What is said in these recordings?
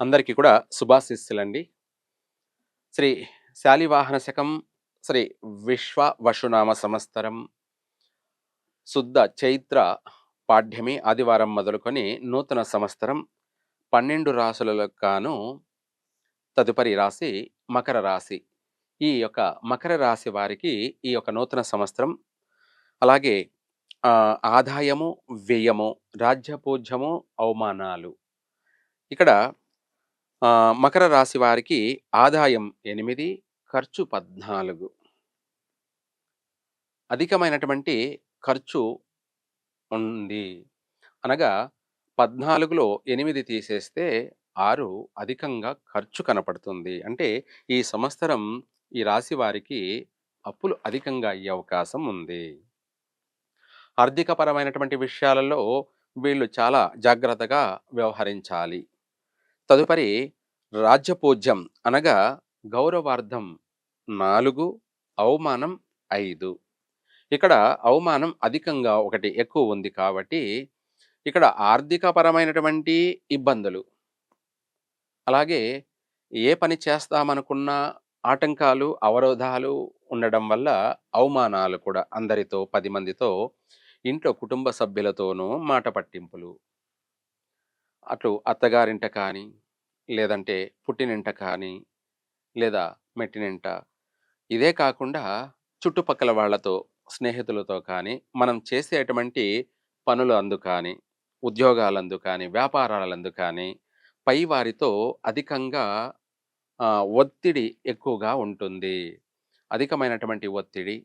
అందరికీ కూడా శుభాశిస్సులండి. శ్రీ శాలివాహన శకం శ్రీ విశ్వ వశునామ సంవత్సరం శుద్ధ చైత్ర పాఠ్యమి ఆదివారం మొదలుకొని నూతన సంవత్సరం పన్నెండు రాసులకు గాను తదుపరి రాశి మకర రాశి. ఈ యొక్క మకర రాశి వారికి ఈ యొక్క నూతన సంవత్సరం అలాగే ఆదాయము వ్యయము రాజ్యపూజ్యము అవమానాలు. ఇక్కడ మకర రాశి వారికి ఆదాయం ఎనిమిది ఖర్చు పద్నాలుగు. అధికమైనటువంటి ఖర్చు ఉంది. అనగా పద్నాలుగులో ఎనిమిది తీసేస్తే ఆరు అధికంగా ఖర్చు కనపడుతుంది. అంటే ఈ సంవత్సరం ఈ రాశి వారికి అప్పులు అధికంగా అయ్యే అవకాశం ఉంది. ఆర్థికపరమైనటువంటి విషయాలలో వీళ్ళు చాలా జాగ్రత్తగా వ్యవహరించాలి. తదుపరి రాజ్యపూజ్యం అనగా గౌరవార్థం నాలుగు అవమానం ఐదు. ఇక్కడ అవమానం అధికంగా ఒకటి ఎక్కువ ఉంది కాబట్టి ఇక్కడ ఆర్థికపరమైనటువంటి ఇబ్బందులు. అలాగే ఏ పని చేస్తామనుకున్న ఆటంకాలు అవరోధాలు ఉండడం వల్ల అవమానాలు కూడా అందరితో పది మందితో ఇంట్లో కుటుంబ సభ్యులతోనూ మాట పట్టింపులు. అటు అత్తగారింట కానీ లేదంటే పుట్టినింట కానీ లేదా మెట్టినింట. ఇదే కాకుండా చుట్టుపక్కల వాళ్ళతో స్నేహితులతో కానీ మనం చేసేటువంటి పనులు అందు కానీ ఉద్యోగాలందు కానీ వ్యాపారాలందు కానీ పై వారితో అధికంగా ఒత్తిడి ఎక్కువగా ఉంటుంది. అధికమైనటువంటి ఒత్తిడి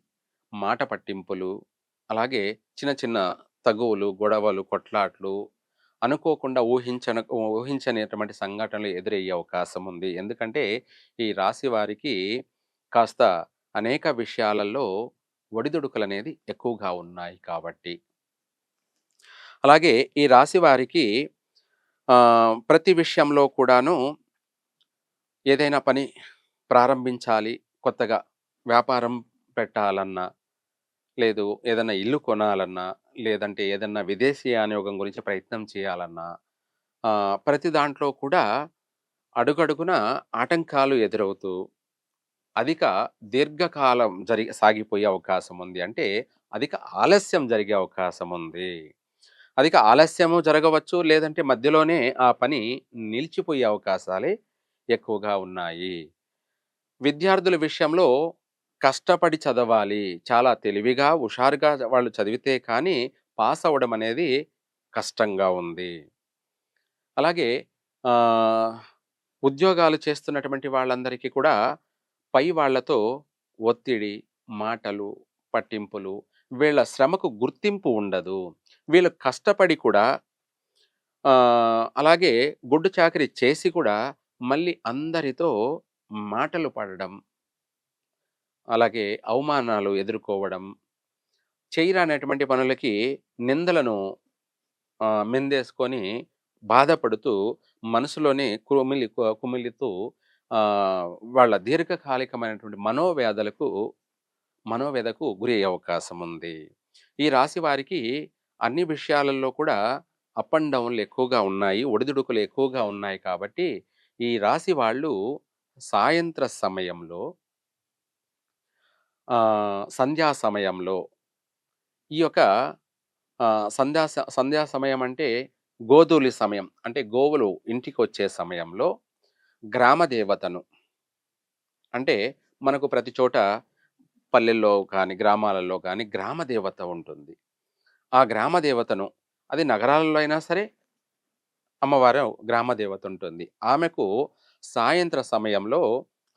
మాట పట్టింపులు అలాగే చిన్న చిన్న తగువులు గొడవలు కొట్లాట్లు అనుకోకుండా ఊహించన ఊహించనేటువంటి సంఘటనలు ఎదురయ్యే అవకాశం ఉంది. ఎందుకంటే ఈ రాశి వారికి కాస్త అనేక విషయాలలో ఒడిదుడుకులు అనేది ఎక్కువగా ఉన్నాయి కాబట్టి. అలాగే ఈ రాశి వారికి ప్రతి విషయంలో కూడాను ఏదైనా పని ప్రారంభించాలి కొత్తగా వ్యాపారం పెట్టాలన్నా లేదు ఏదైనా ఇల్లు కొనాలన్నా లేదంటే ఏదన్నా విదేశీ ఆనియోగం గురించి ప్రయత్నం చేయాలన్నా ప్రతి దాంట్లో కూడా అడుగడుగున ఆటంకాలు ఎదురవుతూ అధిక దీర్ఘకాలం జరిగి సాగిపోయే అవకాశం ఉంది. అంటే అధిక ఆలస్యం జరిగే అవకాశం ఉంది. అధిక ఆలస్యము జరగవచ్చు లేదంటే మధ్యలోనే ఆ పని నిలిచిపోయే అవకాశాలే ఎక్కువగా ఉన్నాయి. విద్యార్థుల విషయంలో కష్టపడి చదవాలి. చాలా తెలివిగా హుషారుగా వాళ్ళు చదివితే కానీ పాస్ అవ్వడం అనేది కష్టంగా ఉంది. అలాగే ఉద్యోగాలు చేస్తున్నటువంటి వాళ్ళందరికీ కూడా పై వాళ్ళతో ఒత్తిడి మాటలు పట్టింపులు వీళ్ళ శ్రమకు గుర్తింపు ఉండదు. వీళ్ళు కష్టపడి కూడా అలాగే గుడ్డు చాకరీ చేసి కూడా మళ్ళీ అందరితో మాటలు పడడం అలాగే అవమానాలు ఎదుర్కోవడం చేయరానటువంటి పనులకి నిందలను మిందేసుకొని బాధపడుతూ మనసులోనే కుమిలి కుమిలితూ వాళ్ళ దీర్ఘకాలికమైనటువంటి మనోవ్యాధులకు మనోవ్యధకు గురి అవకాశం ఉంది. ఈ రాశి వారికి అన్ని విషయాలలో కూడా అప్ అండ్ డౌన్లు ఎక్కువగా ఉన్నాయి ఒడిదుడుకులు ఎక్కువగా ఉన్నాయి కాబట్టి ఈ రాశి వాళ్ళు సాయంత్ర సమయంలో ఆ, సంధ్యా సమయంలో ఈ యొక్క ఆ, సంధ్యా స- సంధ్యా సమయం అంటే గోధూలి సమయం. అంటే గోవులు ఇంటికి వచ్చే సమయంలో గ్రామ దేవతను అంటే మనకు ప్రతి చోట పల్లెల్లో కానీ గ్రామాలలో కానీ గ్రామ దేవత ఉంటుంది. ఆ గ్రామ దేవతను అది నగరాలలో అయినా సరే అమ్మవారు గ్రామ దేవత ఉంటుంది. ఆమెకు సాయంత్ర సమయంలో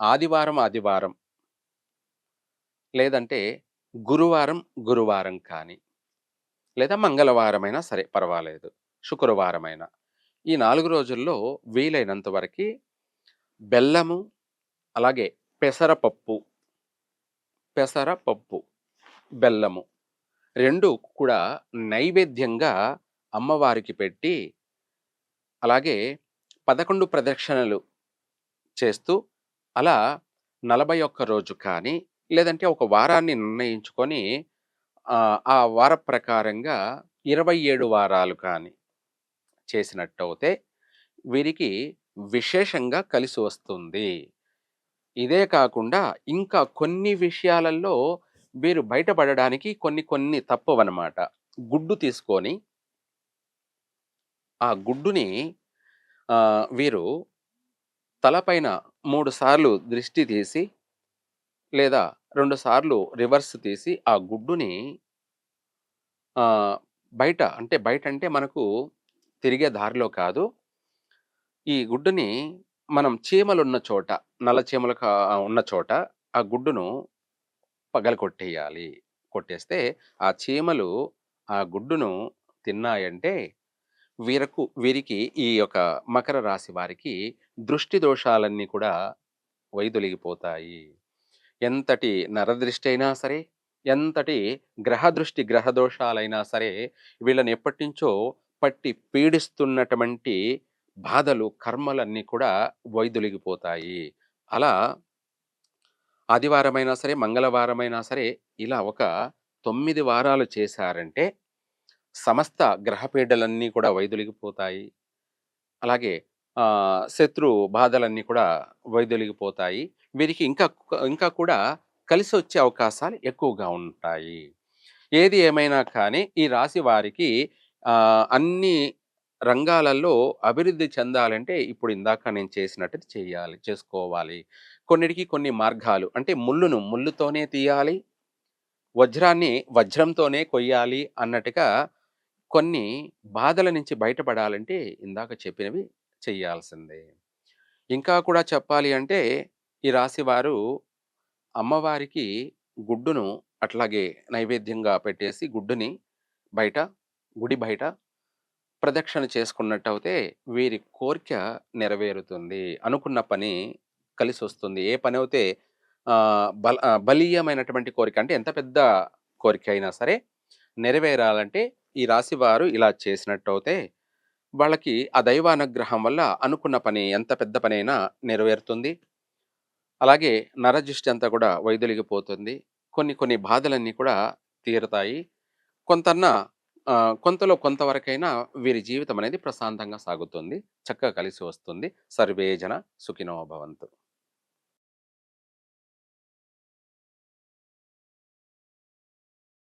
ఆదివారం ఆదివారం లేదంటే గురువారం గురువారం కానీ లేదా మంగళవారమైనా సరే పర్వాలేదు శుక్రవారమైనా. ఈ నాలుగు రోజుల్లో వీలైనంత వరకు బెల్లము అలాగే పెసరపప్పు పెసరపప్పు బెల్లము రెండు కూడా నైవేద్యంగా అమ్మవారికి పెట్టి అలాగే పదకొండు ప్రదక్షిణలు చేస్తూ అలా నలభై ఒక్క రోజు కానీ లేదంటే ఒక వారాన్ని నిర్ణయించుకొని ఆ, వార ప్రకారంగా ఇరవై ఏడు వారాలు కానీ చేసినట్టయితే వీరికి విశేషంగా కలిసి వస్తుంది. ఇదే కాకుండా ఇంకా కొన్ని విషయాలలో వీరు బయటపడడానికి కొన్ని కొన్ని తప్పవన్నమాట గుడ్డు తీసుకొని ఆ గుడ్డుని వీరు తలపైన మూడు సార్లు దృష్టి తీసి, లేదా రెండు సార్లు రివర్స్ తీసి ఆ గుడ్డుని ఆహ్, బయట అంటే మనకు తిరిగే దారిలో కాదు. ఈ గుడ్డుని మనం చీమలు ఉన్న చోట, నల్ల చీమలు కా ఉన్న చోట ఆ గుడ్డును పగల కొట్టేయాలి కొట్టేస్తే ఆ చీమలు ఆ గుడ్డును తిన్నాయంటే వీరకు వీరికి ఈ యొక్క మకర రాశి వారికి దృష్టి దోషాలన్నీ కూడా వైదొలిగిపోతాయి. ఎంతటి నరదృష్టి అయినా సరే, ఎంతటి గ్రహ దృష్టి, గ్రహ దోషాలైనా సరే వీళ్ళని ఎప్పటినుంచో పట్టి పీడిస్తున్నటువంటి బాధలు, కర్మలన్నీ కూడా వైదొలిగిపోతాయి. అలా ఆదివారమైనా సరే, మంగళవారమైనా సరే ఇలా ఒక తొమ్మిది వారాలు చేశారంటే సమస్త గ్రహపీడలన్నీ కూడా వైదొలిగిపోతాయి. అలాగే శత్రు బాధలన్నీ కూడా వైదొలిగిపోతాయి. వీరికి ఇంకా ఇంకా కూడా కలిసి వచ్చే అవకాశాలు ఎక్కువగా ఉంటాయి. ఏది ఏమైనా కానీ ఈ రాశి వారికి అన్ని రంగాలలో అభివృద్ధి చెందాలంటే ఇప్పుడు ఇందాక నేను చేసినట్టు చేయాలి, చేసుకోవాలి. కొన్నిటికి కొన్ని మార్గాలు అంటే ముల్లును ముల్లుతోనే తీయాలి. వజ్రాన్ని వజ్రంతోనే కొయ్యాలి అన్నట్టుగా కొన్ని బాధల నుంచి బయటపడాలంటే ఇందాక చెప్పినవి చెయ్యాల్సిందే. ఇంకా కూడా చెప్పాలి అంటే ఈ రాశి వారు అమ్మవారికి గుడ్డును అట్లాగే నైవేద్యంగా పెట్టేసి గుడ్డుని బయట గుడి బయట ప్రదక్షిణ చేసుకున్నట్టు అయితే వీరి కోరిక నెరవేరుతుంది. అనుకున్న పని కలిసి వస్తుంది ఏ పని అయితే బల బలీయమైనటువంటి కోరిక అంటే ఎంత పెద్ద కోరిక అయినా సరే నెరవేరాలంటే ఈ రాశి వారు ఇలా చేసినట్టయితే వాళ్ళకి ఆ దైవానుగ్రహం వల్ల అనుకున్న పని ఎంత పెద్ద పనైనా నెరవేరుతుంది. అలాగే నరదిష్టి అంతా కూడా వైదొలిగిపోతుంది. కొన్ని కొన్ని బాధలన్నీ కూడా తీరుతాయి. కొంతన్నా కొంతలో కొంతవరకైనా వీరి జీవితం అనేది ప్రశాంతంగా సాగుతుంది. చక్కగా కలిసి వస్తుంది. సర్వేజన సుఖినోభవంతు సుఖినో భవంతు.